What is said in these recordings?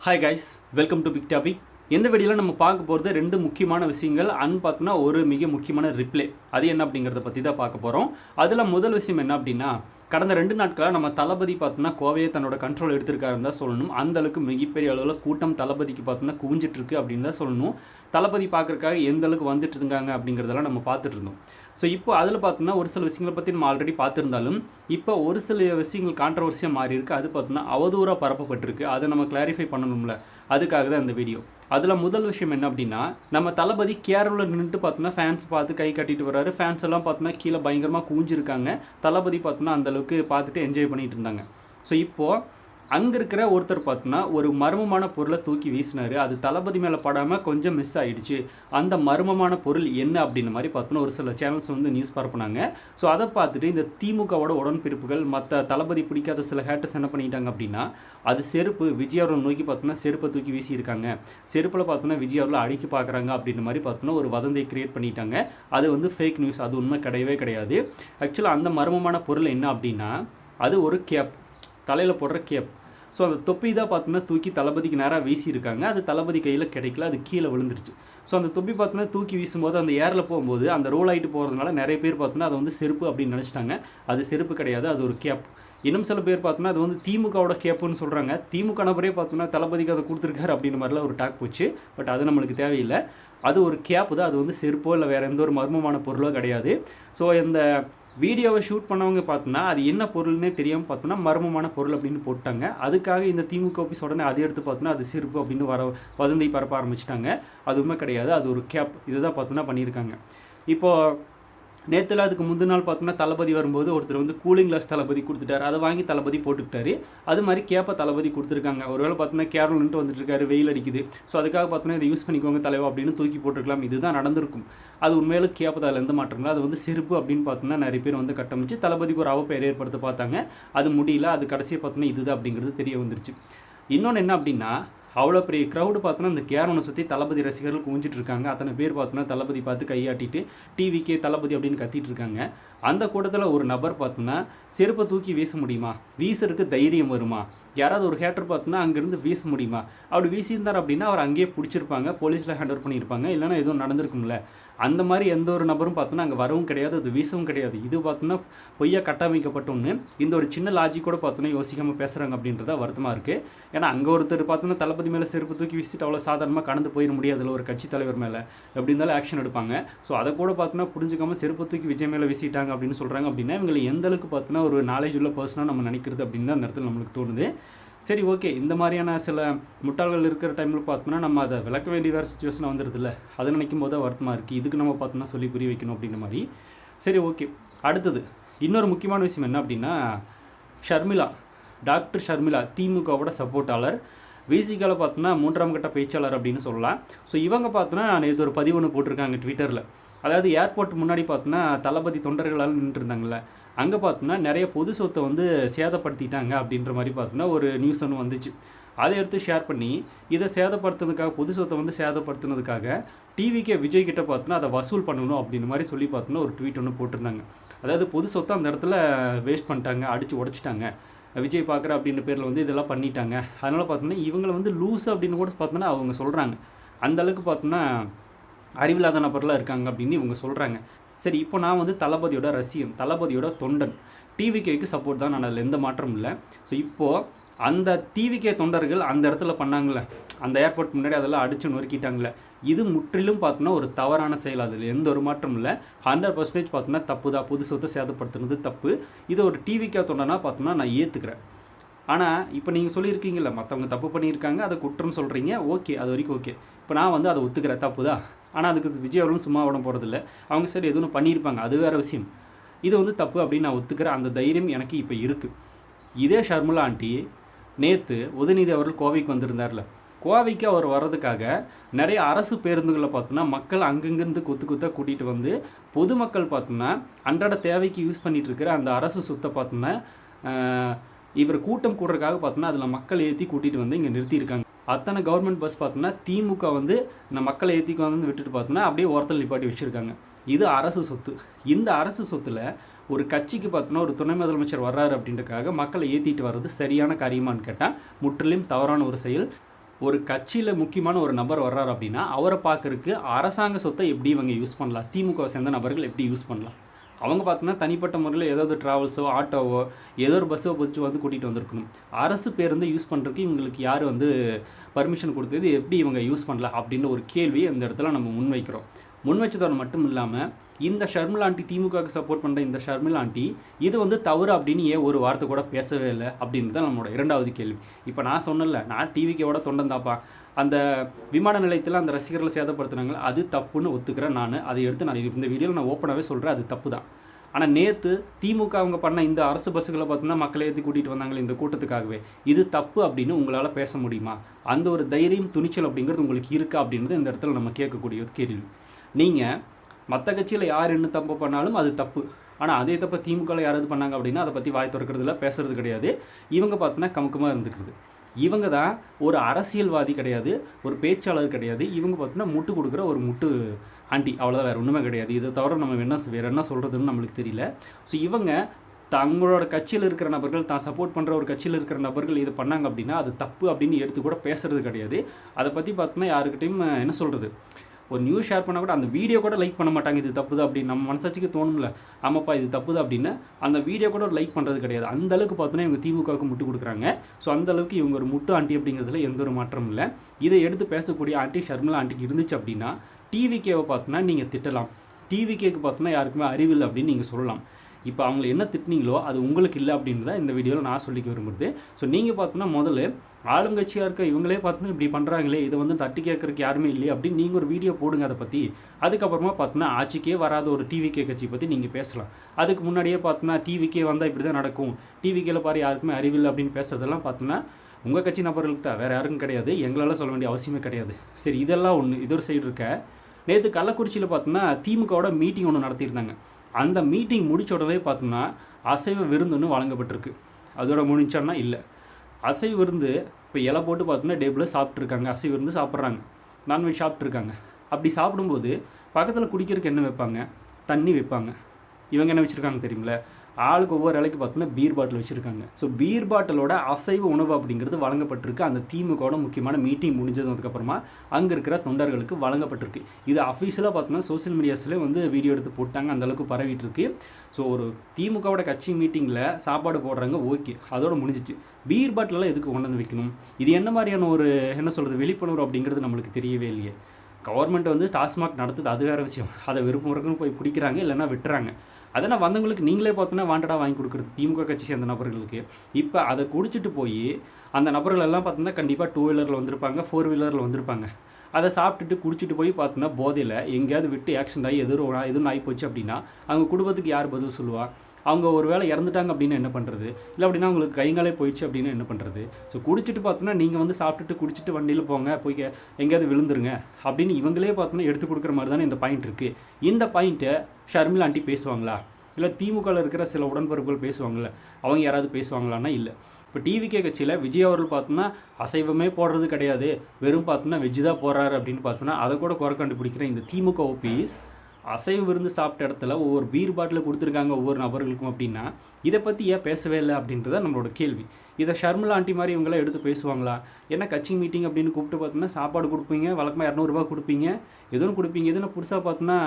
Hi guys welcome to big topic எந்த வீடியோவில் நம்ம பார்க்க போகிறது ரெண்டு முக்கியமான விஷயங்கள். அன் பார்த்தோன்னா ஒரு மிக முக்கியமான ரிப்ளே அது என்ன அப்படிங்கிறத பற்றி தான் பார்க்க போகிறோம் அதில் முதல் விஷயம் என்ன அப்படின்னா கடந்த ரெண்டு நாட்களாக நம்ம தளபதி பார்த்தோன்னா கோவையை தன்னோட கண்ட்ரோல் எடுத்திருக்காருன்னு தான் சொல்லணும். அந்த அளவுக்கு மிகப்பெரிய அளவில் கூட்டம் தளபதிக்கு பார்த்தோன்னா குவிஞ்சிட்டு இருக்கு அப்படின்னு தான் சொல்லணும். தளபதி பார்க்குறக்காக எந்த அளவுக்கு வந்துட்டு இருக்காங்க அப்படிங்கிறதெல்லாம் நம்ம பார்த்துட்டு இருந்தோம். ஸோ இப்போ அதில் பார்த்தோன்னா ஒரு சில விஷயங்களை பற்றி நம்ம ஆல்ரெடி பார்த்துருந்தாலும் இப்போ ஒரு சில விஷயங்கள் கான்ட்ரவர்சியாக மாறி இருக்குது அது பார்த்தோன்னா அவதூறாக பரப்பப்பட்டிருக்கு. அதை நம்ம கிளாரிஃபை பண்ணணும்ல. அதுக்காக தான் இந்த வீடியோ அதில் முதல் விஷயம் என்ன அப்படின்னா நம்ம தளபதி கேரளில் நின்றுட்டு பார்த்தோன்னா ஃபேன்ஸ் பார்த்து கை கட்டிட்டு வர்றாரு. ஃபேன்ஸ் எல்லாம் பார்த்தோன்னா கீழே பயங்கரமாக கூஞ்சிருக்காங்க தளபதி பார்த்தோன்னா அந்தளவுக்கு பார்த்துட்டு என்ஜாய் பண்ணிகிட்டு இருந்தாங்க. ஸோ இப்போது அங்கே இருக்கிற ஒருத்தர் பார்த்தோன்னா ஒரு மர்மமான பொருளை தூக்கி வீசினாரு. அது தளபதி மேலே படாமல் கொஞ்சம் மிஸ் ஆயிடுச்சு. அந்த மர்மமான பொருள் என்ன அப்படின்ற மாதிரி பார்த்தோன்னா ஒரு சில சேனல்ஸ் வந்து நியூஸ் பரப்புனாங்க. ஸோ அதை பார்த்துட்டு இந்த திமுகவோட உடன்பிறப்புகள் மற்ற தளபதி பிடிக்காத சில ஹேட்டர்ஸ் என்ன பண்ணிட்டாங்க அப்படின்னா அது செருப்பு விஜய் நோக்கி பார்த்தோன்னா செருப்பை தூக்கி வீசியிருக்காங்க. செருப்பில் பார்த்தோன்னா விஜய் அவர்களை அடிக்க பார்க்குறாங்க அப்படின்ற மாதிரி பார்த்தோன்னா ஒரு வதந்தை கிரியேட் பண்ணிட்டாங்க. அது வந்து ஃபேக் நியூஸ் அது உண்மை கிடையவே கிடையாது. ஆக்சுவலாக அந்த மர்மமான பொருள் என்ன அப்படின்னா அது ஒரு கேப் தலையில் போடுற கேப் ஸோ அந்த தொப்பி தான் பார்த்தோன்னா தூக்கி தளபதிக்கு நேராக வீசியிருக்காங்க. அது தளபதி கையில் கிடைக்கல அது கீழே விழுந்துருச்சு. ஸோ அந்த தொப்பி பார்த்தோன்னா தூக்கி வீசும்போது அந்த ஏரில் போகும்போது அந்த ரோல் ஆகிட்டு போகிறதுனால நிறைய பேர் பார்த்தோன்னா அதை வந்து செருப்பு அப்படின்னு நினச்சிட்டாங்க. அது செருப்பு கிடையாது அது ஒரு கேப் இன்னும் சில பேர் பார்த்தோன்னா அது வந்து திமுகவோட கேப்புன்னு சொல்கிறாங்க திமுக நபரே பார்த்தோம்னா தளபதிக்கு அதை கொடுத்துருக்காரு அப்படின்ற மாதிரிலாம் ஒரு டாக் போச்சு. பட் அது நம்மளுக்கு தேவையில்லை. அது ஒரு கேப்பு தான். அது வந்து செருப்போ இல்லை வேறு எந்த ஒரு மர்மமான பொருளோ கிடையாது. ஸோ இந்த வீடியோவை ஷூட் பண்ணவங்க பார்த்தோன்னா அது என்ன பொருள்னே தெரியாமல் பார்த்தோன்னா மர்மமான பொருள் அப்படின்னு போட்டாங்க. அதுக்காக இந்த திமுக ஆஃபீஸ் உடனே அதை எடுத்து பார்த்தோன்னா அது சிறப்பு அப்படின்னு வர வதந்தி பரப்ப ஆரம்பிச்சிட்டாங்க. அதுவுமே கிடையாது. அது ஒரு கேப் இதுதான் பார்த்தோன்னா பண்ணியிருக்காங்க. இப்போது நேற்றுல அதுக்கு முந்தின நாள் பார்த்தோன்னா தளபதி வரும்போது ஒருத்தர் வந்து கூலிங் கிளாஸ் தளபதி கொடுத்துட்டாரு. அதை வாங்கி தளபதி போட்டுக்கிட்டாரு. அது மாதிரி கேப்பை தளபதி கொடுத்துருக்காங்க. ஒருவேளை பார்த்தோன்னா கேரளின்ட்டு வந்துட்டு இருக்காரு வெயில் அடிக்குது. ஸோ அதுக்காக பார்த்தோன்னா இதை யூஸ் பண்ணிக்கோங்க தலைவா அப்படின்னு தூக்கி போட்டிருக்கலாம். இதுதான் நடந்திருக்கும். அது உண்மையிலும் கேப்பது அதில் எந்த மாற்றங்களோ அது வந்து செருப்பு அப்படின்னு பார்த்தோன்னா நிறைய பேர் வந்து கட்டமைச்சு தளபதிக்கு ஒரு அவப்பெயர் ஏற்படுத்த பார்த்தாங்க. அது முடியல. அது கடைசியை பார்த்தோன்னா இதுதான் அப்படிங்கிறது தெரிய வந்துருச்சு. இன்னொன்று என்ன அப்படின்னா அவ்வளோ பெரிய க்ரௌடு பார்த்தோன்னா அந்த கேரவனை சுற்றி தளபதி ரசிகர்கள் குவிஞ்சிட்டு இருக்காங்க அத்தனை பேர் பார்த்தோன்னா தளபதி பார்த்து கையாட்டிட்டு டிவிக்கே தளபதி அப்படின்னு கத்திட்டு இருக்காங்க அந்த கூட்டத்தில் ஒரு நபர் பார்த்தோன்னா செருப்பை தூக்கி வீச முடியுமா? வீசருக்கு தைரியம் வருமா? யாராவது ஒரு ஹேட்டர் பார்த்தோன்னா அங்கேருந்து வீச முடியுமா? அப்படி வீசியிருந்தார் அப்படின்னா அவர் அங்கேயே பிடிச்சிருப்பாங்க. போலீஸில் ஹேண்ட் பண்ணியிருப்பாங்க. இல்லைன்னா எதுவும் நடந்திருக்கும்ல. அந்த மாதிரி எந்த ஒரு நபரும் பார்த்தோன்னா அங்கே வரவும் கிடையாது அது வீசவும் கிடையாது. இது பார்த்தோன்னா பொய்யா கட்டமைக்கப்பட்ட ஒன்று இந்த ஒரு சின்ன லாஜிக் கூட பார்த்தோன்னா யோசிக்காமல் பேசுகிறாங்க அப்படின்றத வருத்தமாக இருக்குது ஏன்னா அங்கே ஒருத்தர் பார்த்தோன்னா தளபதி மேலே செருப்பு தூக்கி வீசிட்டு அவ்வளோ சாதாரணமாக கடந்து போயிட முடியாதுல ஒரு கட்சி தலைவர் மேலே எப்படி இருந்தாலும் ஆக்ஷன் எடுப்பாங்க. ஸோ அதை கூட பார்த்தோன்னா புரிஞ்சுக்காமல் செருப்பு தூக்கி விஜய் மேலே வீசிட்டாங்க அப்படின்னு சொல்கிறாங்க அப்படின்னா இவங்களை எந்த அளவுக்கு பார்த்தோன்னா ஒரு நாலேஜ் உள்ள பர்சனாக நம்ம நினைக்கிறது அப்படின்னு தான் அந்த இடத்துல நம்மளுக்கு தோணுது. சரி ஓகே. இந்த மாதிரியான சில முட்டாள்கள் இருக்கிற டைமில் பார்த்தோம்னா நம்ம அதை விளக்க வேண்டிய வேறு சுச்சுவேஷன் வந்துடுதுல்ல அதை நினைக்கும் போது தான் வருத்தமாக இருக்குது இதுக்கு நம்ம பார்த்தோம்னா சொல்லி புரிய வைக்கணும் அப்படின்ற மாதிரி. சரி ஓகே. அடுத்தது இன்னொரு முக்கியமான விஷயம் என்ன அப்படின்னா ஷர்மிளா டாக்டர் ஷர்மிளா திமுகவோட சப்போர்ட்டாளர். விசிகால பார்த்தோன்னா மூன்றாம் கட்ட பேச்சாளர் அப்படின்னு சொல்லலாம். ஸோ இவங்க பார்த்தோன்னா நேற்று ஒரு பதிவு ஒன்று போட்டிருக்காங்க ட்விட்டரில் அதாவது ஏர்போர்ட் முன்னாடி பார்த்தோன்னா தளபதி தொண்டர்களால் நின்றுட்டு அங்கே பார்த்தோன்னா நிறைய பொது சொத்தை வந்து சேதப்படுத்திட்டாங்க அப்படின்ற மாதிரி பார்த்தோன்னா ஒரு நியூஸ் ஒன்று வந்துச்சு. அதை எடுத்து ஷேர் பண்ணி இதை சேதப்படுத்துனதுக்காக பொது சொத்தை வந்து சேதப்படுத்துனதுக்காக டிவிக்கே விஜய் கிட்ட பார்த்தோன்னா அதை வசூல் பண்ணணும் அப்படின்னு மாதிரி சொல்லி பார்த்தோன்னா ஒரு ட்வீட் ஒன்று போட்டிருந்தாங்க. அதாவது பொது சொத்தை அந்த இடத்துல வேஸ்ட் பண்ணிட்டாங்க அடித்து உடச்சிட்டாங்க. விஜய் பார்க்குற அப்படின்ற பேரில் வந்து இதெல்லாம் பண்ணிட்டாங்க. அதனால் பார்த்தோன்னா இவங்களை வந்து லூஸ் அப்படின்னு கூட பார்த்தோன்னா அவங்க சொல்கிறாங்க அந்த அளவுக்கு பார்த்தோன்னா அறிவில்லாத நபர்லாம் இருக்காங்க அப்படின்னு இவங்க சொல்கிறாங்க சரி இப்போ நான் வந்து தளபதியோட ரசிகன் தளபதியோட தொண்டன் டிவிகேக்கு சப்போர்ட் தான். நான் அதில் எந்த மாற்றமும் இல்லை. ஸோ இப்போது அந்த டிவிகே தொண்டர்கள் அந்த இடத்துல பண்ணாங்களே அந்த ஏர்போர்ட் முன்னாடி அதெல்லாம் அடித்து நொறுக்கிட்டாங்களே இது முற்றிலும் பார்த்தோன்னா ஒரு தவறான செயல். அதில் எந்த ஒரு மாற்றம் இல்லை. ஹண்ட்ரட் பர்சன்டேஜ் பார்த்தோன்னா தப்பு தான். புது சொத்தை சேதப்படுத்துனது தப்பு. இது ஒரு டிவிக்கே தொண்டனா பார்த்தோன்னா நான் ஏற்றுக்கிறேன் ஆனால் இப்போ நீங்கள் சொல்லியிருக்கீங்கல்ல மற்றவங்க தப்பு பண்ணியிருக்காங்க அதை குற்றம் சொல்கிறீங்க ஓகே அது வரைக்கும் ஓகே. இப்போ நான் வந்து அதை ஒத்துக்கிறேன். தப்பு தான். ஆனால் அதுக்கு விஜய் அவர்களும் சும்மா விட போகிறதில்ல அவங்க சரி எதுவும் பண்ணியிருப்பாங்க. அது வேறு விஷயம். இது வந்து தப்பு அப்படின்னு நான் ஒத்துக்கிறேன். அந்த தைரியம் எனக்கு இப்போ இருக்குது இதே ஷர்முலா ஆண்டி நேற்று உதயநிதி அவர்கள் கோவைக்கு வந்திருந்தார்ல. கோவைக்கு அவர் வர்றதுக்காக நிறைய அரசு பேருந்துகளை பார்த்தோன்னா மக்கள் அங்கங்கேருந்து கொத்து கொத்தாக கூட்டிகிட்டு வந்து பொதுமக்கள் பார்த்தோன்னா அன்றாட தேவைக்கு யூஸ் பண்ணிகிட்டு இருக்கிற அந்த அரசு சொத்தை பார்த்தோன்னா இவர் கூட்டம் கூடுறதுக்காக பார்த்தோன்னா அதில் மக்கள் ஏற்றி கூட்டிகிட்டு வந்து இங்கே நிறுத்தியிருக்காங்க. அத்தனை கவர்மெண்ட் பஸ் பார்த்தோன்னா திமுக வந்து இந்த மக்களை ஏற்றி வந்து விட்டுட்டு பார்த்தோன்னா அப்படியே ஓரத்தில் நிப்பாட்டி வச்சுருக்காங்க. இது அரசு சொத்து. இந்த அரசு சொத்தில் ஒரு கட்சிக்கு பார்த்தோன்னா ஒரு துணை முதலமைச்சர் வர்றாரு அப்படின்றக்காக மக்களை ஏற்றிட்டு வர்றது சரியான காரியமான்னு கேட்டால் முற்றிலும் தவறான ஒரு செயல். ஒரு கட்சியில் முக்கியமான ஒரு நபர் வர்றாரு அப்படின்னா அவரை பார்க்கறதுக்கு அரசாங்க சொத்தை எப்படி இவங்க யூஸ் பண்ணலாம்? திமுக சேர்ந்த நபர்கள் எப்படி யூஸ் பண்ணலாம்? அவங்க பார்த்தோன்னா தனிப்பட்ட முறையில் ஏதாவது ட்ராவல்ஸோ ஆட்டோவோ ஏதோ ஒரு பஸ்ஸோ பிடிச்சி வந்து கூட்டிகிட்டு வந்திருக்கணும். அரசு பேருந்து யூஸ் பண்ணுறதுக்கு இவங்களுக்கு யார் வந்து பர்மிஷன் கொடுத்தது? எப்படி இவங்க யூஸ் பண்ணல அப்படின்ற ஒரு கேள்வி அந்த இடத்துல நம்ம முன்வைக்கிறோம். முன்வச்சதோடு மட்டும் இல்லாமல் இந்த ஷர்மிலா ஆண்டி திமுகவுக்கு சப்போர்ட் பண்ணுற இந்த ஷர்மிளா ஆண்டி இது வந்து தவறு அப்படின்னு ஏன் ஒரு வார்த்தை கூட பேசவே இல்லை அப்படின்னு தான் நம்மளோட இரண்டாவது கேள்வி. இப்போ நான் சொன்னல நான் டிவிக்கோட தொண்டன் தாப்பா அந்த விமான நிலையத்தில் அந்த ரசிகர்களை சேதப்படுத்துனாங்களே அது தப்புன்னு ஒத்துக்கிறேன் நான். அதை எடுத்து நான் இந்த வீடியோவில் நான் ஓப்பனாகவே சொல்கிறேன் அது தப்பு தான் ஆனால் நேற்று திமுக அவங்க பண்ண இந்த அரசு பஸ்ஸுகளை பார்த்தோம்னா மக்களை ஏற்றி கூட்டிகிட்டு வந்தாங்களே இந்த கூட்டத்துக்காகவே. இது தப்பு அப்படின்னு உங்களால் பேச முடியுமா? அந்த ஒரு தைரியம் துணிச்சல் அப்படிங்கிறது உங்களுக்கு இருக்கா அப்படின்றது இந்த இடத்துல நம்ம கேட்கக்கூடிய ஒரு கேள்வி. நீங்கள் மற்ற கட்சியில் யார் என்ன தப்பு பண்ணாலும் அது தப்பு. ஆனால் அதே தப்பை திமுகவில் யாராவது பண்ணாங்க அப்படின்னா அதை பற்றி வாய் திறக்கிறதுல பேசுறது கிடையாது. இவங்க பார்த்தோன்னா கமுக்கமாக இருந்துக்கிறது இவங்க தான் ஒரு அரசியல்வாதி கிடையாது ஒரு பேச்சாளர் கிடையாது. இவங்க பார்த்தோன்னா முட்டு கொடுக்குற ஒரு முட்டு ஆண்டி. அவ்வளோதான் வேறு ஒன்றுமே கிடையாது. இதை தவிர நம்ம என்ன வேறு என்ன சொல்கிறதுன்னு நம்மளுக்கு தெரியல. ஸோ இவங்க தங்களோட கட்சியில் இருக்கிற நபர்கள் தான் சப்போர்ட் பண்ணுற ஒரு கட்சியில் இருக்கிற நபர்கள் இது பண்ணாங்க அப்படின்னா அது தப்பு அப்படின்னு எடுத்து கூட பேசுறது கிடையாது. அதை பற்றி பார்த்தோன்னா யாருக்கிட்டையும் என்ன சொல்கிறது ஒரு நியூஸ் ஷேர் பண்ணால் கூட அந்த வீடியோ கூட லைக் பண்ண மாட்டாங்க இது தப்புது அப்படின்னு நம்ம மனசாட்சிக்கு தோணும்ல. ஆமாப்பா இது தப்புது அப்படின்னு. அந்த வீடியோ கூட லைக் பண்ணுறது கிடையாது. அந்த அளவுக்கு பார்த்தோன்னா இவங்க திமுகவுக்கு முட்டு கொடுக்குறாங்க. ஸோ அந்த அளவுக்கு இவங்க ஒரு முட்டு ஆண்டி அப்படிங்கிறதுல எந்த ஒரு மாற்றமும் இல்லை. இதை எடுத்து பேசக்கூடிய ஆண்டி ஷர்மிளா ஆண்டிக்கு இருந்துச்சு அப்படின்னா டிவிகேவை பார்த்தோன்னா நீங்கள் திட்டலாம். டிவிகேக்கு பார்த்தோன்னா யாருக்குமே அறிவில்லை அப்படின்னு நீங்கள் சொல்லலாம். இப்போ அவங்கள என்ன திட்டினீங்களோ அது உங்களுக்கு இல்லை அப்படின்னு தான் இந்த வீடியோவில் நான் சொல்லிக்க விரும்புறது. ஸோ நீங்கள் பார்த்தோன்னா முதல்ல ஆளுங்கட்சியாக இருக்க இவங்களே பார்த்தோன்னா இப்படி பண்ணுறாங்களே இதை வந்து தட்டி கேட்குறக்கு யாருமே இல்லையே அப்படின்னு நீங்கள் ஒரு வீடியோ போடுங்க அதை பற்றி அதுக்கப்புறமா பார்த்தோன்னா ஆட்சிக்கே வராத ஒரு டிவிகே கட்சி பற்றி நீங்கள் பேசலாம். அதுக்கு முன்னாடியே பார்த்தோன்னா டிவிக்கே வந்தால் இப்படி தான் நடக்கும். டிவிக்கேல பாரு யாருக்குமே அறிவில்லை அப்படின்னு பேசுறதெல்லாம் பார்த்தோன்னா உங்கள் கட்சி நபர்களுக்கு தான். வேறு யாருக்கும் கிடையாது. எங்களால் சொல்ல வேண்டிய அவசியமே கிடையாது. சரி இதெல்லாம் ஒன்று இது ஒரு சைடு இருக்க. நேற்று கள்ளக்குறிச்சியில் பார்த்தோன்னா திமுகவோட மீட்டிங் ஒன்று நடத்தியிருந்தாங்க. அந்த மீட்டிங் முடிச்ச உடனே பார்த்தோம்னா அசைவ விருந்துன்னு வழங்கப்பட்டிருக்கு. அதோட முடிஞ்சோன்னா இல்லை. அசைவ விருந்து இப்போ இலை போட்டு பார்த்தோம்னா டேபிளில் சாப்பிட்ருக்காங்க அசைவ விருந்து சாப்பிட்றாங்க. நான்வெஜ் சாப்பிட்ருக்காங்க அப்படி சாப்பிடும்போது பக்கத்தில் குடிக்கிறதுக்கு என்ன வைப்பாங்க? தண்ணி வைப்பாங்க. இவங்க என்ன வச்சுருக்காங்க தெரியுமில்ல? ஆளுக்கு ஒவ்வொரு வேலைக்கு பார்த்தோன்னா பீர் பாட்டில் வச்சுருக்காங்க. ஸோ பீர் பாட்டிலோட அசைவ உணவு அப்படிங்கிறது வழங்கப்பட்டிருக்கு. அந்த திமுகவோட முக்கியமான மீட்டிங் முடிஞ்சதுக்கப்புறமா அங்கே இருக்கிற தொண்டர்களுக்கு வழங்கப்பட்டிருக்கு. இது அஃபீஷியலாக பார்த்தோன்னா சோஷியல் மீடியாஸ்லேயே வந்து வீடியோ எடுத்து போட்டாங்க. அந்த அளவுக்கு ஸோ ஒரு திமுகவோட கட்சி மீட்டிங்கில் சாப்பாடு போடுறாங்க. ஓகே அதோட முடிஞ்சிச்சு. பீர் பாட்டிலெல்லாம் எதுக்கு கொண்டு வந்து வைக்கணும்? இது என்ன மாதிரியான ஒரு என்ன சொல்கிறது விழிப்புணர்வு அப்படிங்கிறது நம்மளுக்கு தெரியவே இல்லையே. கவர்மெண்ட் வந்து டாஸ்மாக் நடத்துது. அது வேறு விஷயம். அதை விருப்பம் இருக்குன்னு போய் பிடிக்கிறாங்க. இல்லைன்னா விட்டுறாங்க. அதெல்லாம் வந்தவங்களுக்கு நீங்களே பார்த்தோன்னா வாண்டடாக வாங்கி கொடுக்குறது திமுக கட்சி சேர்ந்த நபர்களுக்கு. இப்போ அதை குடிச்சிட்டு போய் அந்த நபர்கள் எல்லாம் பார்த்தோன்னா கண்டிப்பாக டூ வீலரில் வந்திருப்பாங்க ஃபோர் வீலரில் வந்திருப்பாங்க. அதை சாப்பிட்டுட்டு குடிச்சிட்டு போய் பார்த்தோன்னா போதையில் எங்கேயாவது விட்டு ஆக்சிடென்ட் ஆகி எதிரும் எதுவும் ஆகி போச்சு அப்படின்னா அவங்க குடும்பத்துக்கு யார் பதில் சொல்லுவா? அவங்க ஒரு வேளை இறந்துட்டாங்க அப்படின்னு என்ன பண்ணுறது இல்லை அப்படின்னா அவங்களுக்கு கைங்காலே போயிடுச்சு அப்படின்னு என்ன பண்ணுறது ஸோ குடிச்சிட்டு பார்த்தோன்னா நீங்கள் வந்து சாப்பிட்டுட்டு குடிச்சிட்டு வண்டியில் போங்க போய் எங்கேயாவது விழுந்துருங்க அப்படின்னு இவங்களே பார்த்தோன்னா எடுத்து கொடுக்குற மாதிரி தானே இந்த பாயிண்ட் இருக்குது இந்த பாயிண்ட்டை ஷர்மிலா ஆண்டி பேசுவாங்களா? இல்லை திமுகவில் இருக்கிற சில உடன்பிறப்புகள் பேசுவாங்கள்ல அவங்க யாராவது பேசுவாங்களான்னா இல்லை. இப்போ டிவிகே கட்சியில் விஜய் அவர்கள் பார்த்தோன்னா அசைவமே போடுறது கிடையாது. வெறும் பார்த்தோன்னா வெஜ்ஜு தான் போடுறாரு அப்படின்னு பார்த்தோன்னா அதை கூட குறை கண்டுபிடிக்கிற இந்த திமுக ஓபிஸ் அசைவு விருந்து சாப்பிட்ட இடத்துல ஒவ்வொரு பீர் பாட்டில் கொடுத்துருக்காங்க ஒவ்வொரு நபர்களுக்கும் அப்படின்னா இதை பற்றி ஏன் பேசவே இல்லை அப்படின்றத நம்மளோட கேள்வி. இதை ஷர்மிளா ஆண்டி மாதிரி இவங்களாம் எடுத்து பேசுவாங்களா? ஏன்னா கட்சி மீட்டிங் அப்படின்னு கூப்பிட்டு பார்த்தோன்னா சாப்பாடு கொடுப்பீங்க வழக்கமாக இரநூறுபா கொடுப்பீங்க எதுவும் கொடுப்பீங்க எதுனா புதுசாக பார்த்தோன்னா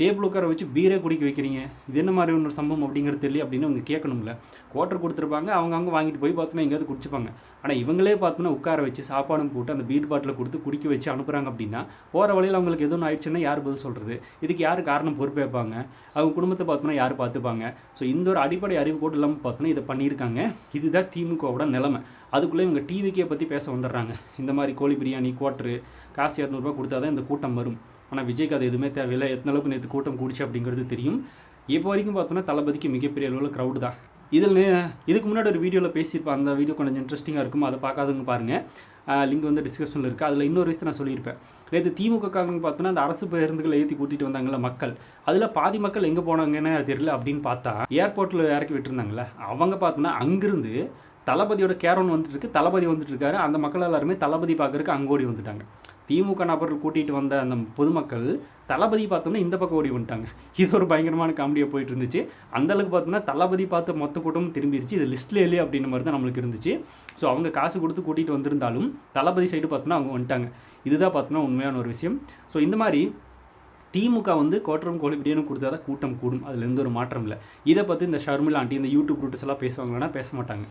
டேபிள் உட்கார வச்சு பீரே குடிக்க வைக்கிறீங்க? இது என்ன மாதிரி ஒரு சம்பவம் அப்படிங்கிறது தெரியல அப்படின்னு அவங்க கேட்கணும்ல. குவார்டர் கொடுத்துருப்பாங்க அவங்க அவங்க வாங்கிட்டு போய் பார்த்தோன்னா எங்கேயாவது குடிச்சுப்பாங்க. ஆனால் இவங்களே பார்த்தோன்னா உட்கார வச்சு சாப்பாடும் போட்டு அந்த பீர் பாட்டில் கொடுத்து குடிக்க வச்சு அனுப்புகிறாங்க அப்படின்னா போகிற வழியில் அவங்களுக்கு எதுவும் ஆயிடுச்சுன்னா யார் பதில் சொல்கிறது இதுக்கு யார் காரணம் பொறுப்பேற்பாங்க? அவங்க குடும்பத்தை பார்த்தோன்னா யார் பார்த்துப்பாங்க? ஸோ இந்த ஒரு அடிப்படை அறிவு கூட இல்லாமல் பார்த்தோன்னா இதை பண்ணியிருக்காங்க. இதுதான் திமுகவோட நிலைமை. அதுக்குள்ளே இவங்க டிவிக்கே பற்றி பேச வந்துடுறாங்க. இந்த மாதிரி கோழி பிரியாணி குவாட்ரு காசு இரநூறுபா கொடுத்தா தான் இந்த கூட்டம் வரும். ஆனால் விஜய்க்கு அது எதுவுமே தேவையில்லை. எத்தனை அளவுக்கு நேற்று கூட்டம் கூடிச்சு அப்படிங்கிறது தெரியும். இப்போ வரைக்கும் பார்த்தோன்னா தளபதிக்கு மிகப்பெரிய அளவில் க்ரௌடு தான். இதில் இதுக்கு முன்னாடி ஒரு வீடியோவில் பேசியிருப்பேன் அந்த வீடியோ கொஞ்சம் இன்ட்ரெஸ்டிங்காக இருக்கும் அதை பார்க்காதவங்க பாருங்கள் லிங்க் வந்து டிஸ்கிரிப்ஷனில் இருக்குது அதில் இன்னொரு விஷயத்தை நான் சொல்லியிருப்பேன். நேற்று திமுக காரங்க பார்த்தோன்னா அந்த அரசு பேருந்துகளை ஏற்றி கூட்டிகிட்டு வந்தாங்கல்ல மக்கள். அதில் பாதி மக்கள் எங்கே போனாங்கன்னு தெரியல அப்படின்னு பார்த்தா ஏர்போர்ட்டில் இறக்கி விட்டுருந்தாங்கல்ல. அவங்க பார்த்தோன்னா அங்கேருந்து தளபதியோட கேரோன் வந்துட்டு இருக்கு தளபதி வந்துட்டு இருக்காரு அந்த மக்கள் எல்லாருமே தளபதி பார்க்கறதுக்கு அங்கோடி வந்துட்டாங்க. திமுக நபர்கள் கூட்டிகிட்டு வந்த அந்த பொதுமக்கள் தளபதி பார்த்தோம்னா இந்த பக்கம் ஓடி வந்துட்டாங்க. இது ஒரு பயங்கரமான காமெடியாக போயிட்டு இருந்துச்சு. அந்தளவுக்கு பார்த்தோம்னா தளபதி பார்த்து மொத்த கூட்டமும் திரும்பிடுச்சு இது லிஸ்ட்ல இல்லையே அப்படின்ற மாதிரி தான் நம்மளுக்கு இருந்துச்சு. ஸோ அவங்க காசு கொடுத்து கூட்டிகிட்டு வந்திருந்தாலும் தளபதி சைடு பார்த்தோம்னா அவங்க வந்துட்டாங்க. இதுதான் பார்த்தோம்னா உண்மையான ஒரு விஷயம். ஸோ இந்த மாதிரி திமுக வந்து கோட்டரம் கோழிப்படியானு கொடுத்தா தான் கூட்டம் கூடும். அதில் எந்த ஒரு மாற்றம் இல்லை. இதை பற்றி இந்த ஷர்மிளா ஆண்டி இந்த யூடியூப் ரூட்டர்ஸ் எல்லாம் பேசுவாங்கன்னா பேச மாட்டாங்க.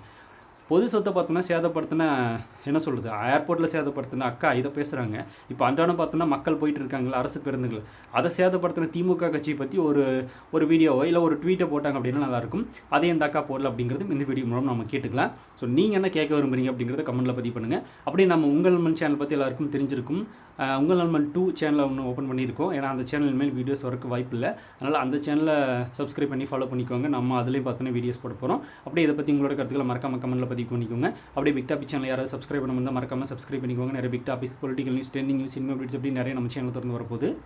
பொது சொத்தை பார்த்தோன்னா சேதப்படுத்தின என்ன சொல்கிறது ஏர்போர்ட்டில் சேதப்படுத்தின அக்கா இதை பேசுகிறாங்க இப்போ அன்றாடம் பார்த்தோன்னா மக்கள் போயிட்டு இருக்காங்களா அரசு பேருந்துகள். அதை சேதப்படுத்தின திமுக கட்சியை பற்றி ஒரு ஒரு வீடியோவோ இல்லை ஒரு ட்வீட்டை போட்டாங்க அப்படின்னா நல்லாயிருக்கும். அதை இந்த அக்கா போடல அப்படிங்கிறது இந்த வீடியோ மூலம் நம்ம கேட்டுக்கலாம். ஸோ நீங்கள் என்ன கேட்க விரும்புறீங்க அப்படிங்கிறத கமெண்ட்டில் பதிவு பண்ணுங்கள் அப்படியே நம்ம உங்கள் நண்பன் சேனல் பற்றி எல்லாருக்கும் தெரிஞ்சிருக்கும். உங்கள் நண்பன் டூ சேனலை ஒன்று ஓப்பன் பண்ணியிருக்கோம். ஏன்னா அந்த சேனல் மேல் வீடியோஸ் வரக்கு வாய்ப்பு இல்லை. அதனால் அந்த சேனலை சப்ஸ்கிரைப் பண்ணி ஃபாலோ பண்ணிக்கோங்க. நம்ம அதுலேயும் பார்த்தோன்னா வீடியோஸ் போட போகிறோம் அப்படியே இதை பற்றி உங்களோட கருத்துக்களை மறக்காம கமெண்ட்டில் பதிவு பண்ணிக்கோங்க. அப்படியே பிக் டாபிக் சேனல் யாராவது சப்ஸ்கிரைப் பண்ண மறக்காம சப்ஸ்கிரைப் பண்ணிக்கோங்க. நிறைய big topics political news trending news இன்மோ அப்படி நிறைய நம்ம சேனல் திறந்து வரப்போகுது.